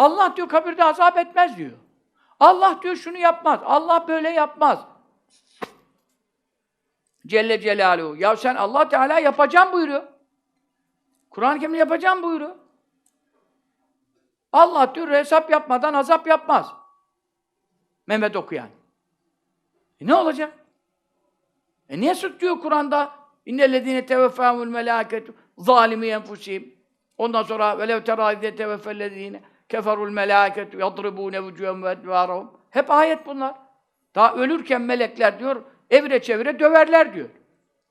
Allah diyor kabirde azap etmez diyor. Allah diyor şunu yapmaz. Allah böyle yapmaz. Celle Celaluhu. Ya sen Allah Teala yapacağım buyuruyor. Kur'an-ı Kerim'de yapacağım buyuruyor. Allah diyor hesap yapmadan azap yapmaz. Mehmet okuyan. E ne olacak? E niye sık diyor Kur'an'da? İnnellezîne teveffâhumul melâketu zâlimi enfusihim. Ondan sonra velev terâide teveffellezîne keferul melâketu yadribûne vücûhem ve edvârahum. Hep ayet bunlar. Daha ölürken melekler diyor, evre çevire döverler diyor.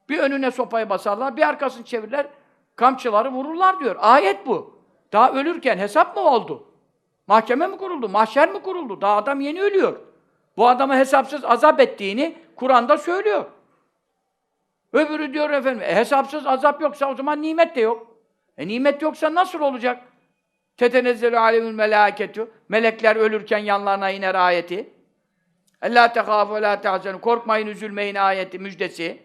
Bir önüne sopayı basarlar, bir arkasını çevirirler, kamçıları vururlar diyor. Ayet bu. Daha ölürken hesap mı oldu? Mahkeme mi kuruldu? Mahşer mi kuruldu? Daha adam yeni ölüyor. Bu adama hesapsız azap ettiğini Kur'an'da söylüyor. Öbürü diyor efendim, e, hesapsız azap yoksa o zaman nimet de yok. E nimet yoksa nasıl olacak? Tetenezzelü alemül melâketü. Melekler ölürken yanlarına iner ayeti. Ellâ tehâfu ve lâ tehzenu. Korkmayın, üzülmeyin ayeti, müjdesi.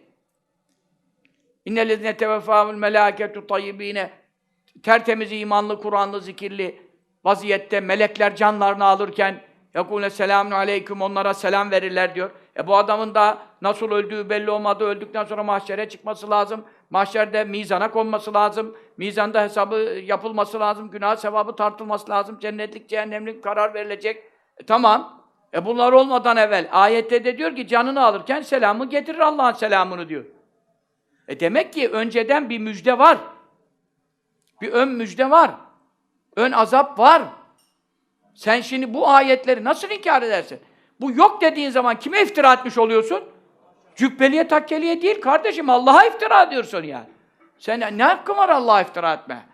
İnnellezine teveffâhumul melâketu tayyibîne. Tertemiz imanlı, Kur'anlı, zikirli vaziyette melekler canlarını alırken yakûne selamun aleyküm onlara selam verirler diyor. E bu adamın da nasıl öldüğü belli olmadı. Öldükten sonra mahşere çıkması lazım. Mahşerde mizana konması lazım. Mizanda hesabı yapılması lazım. Günah sevabı tartılması lazım. Cennetlik, cehennemlik karar verilecek. E, tamam. E bunlar olmadan evvel ayette de diyor ki canını alırken selamı getirir Allah'ın selamını diyor. E demek ki önceden bir müjde var. Bir ön müjde var. Ön azap var. Sen şimdi bu ayetleri nasıl inkar edersin? Bu yok dediğin zaman kime iftira etmiş oluyorsun? Cübbeliye takkeliye değil kardeşim. Allah'a iftira ediyorsun yani. Sen ne hakkın var Allah'a iftira etme?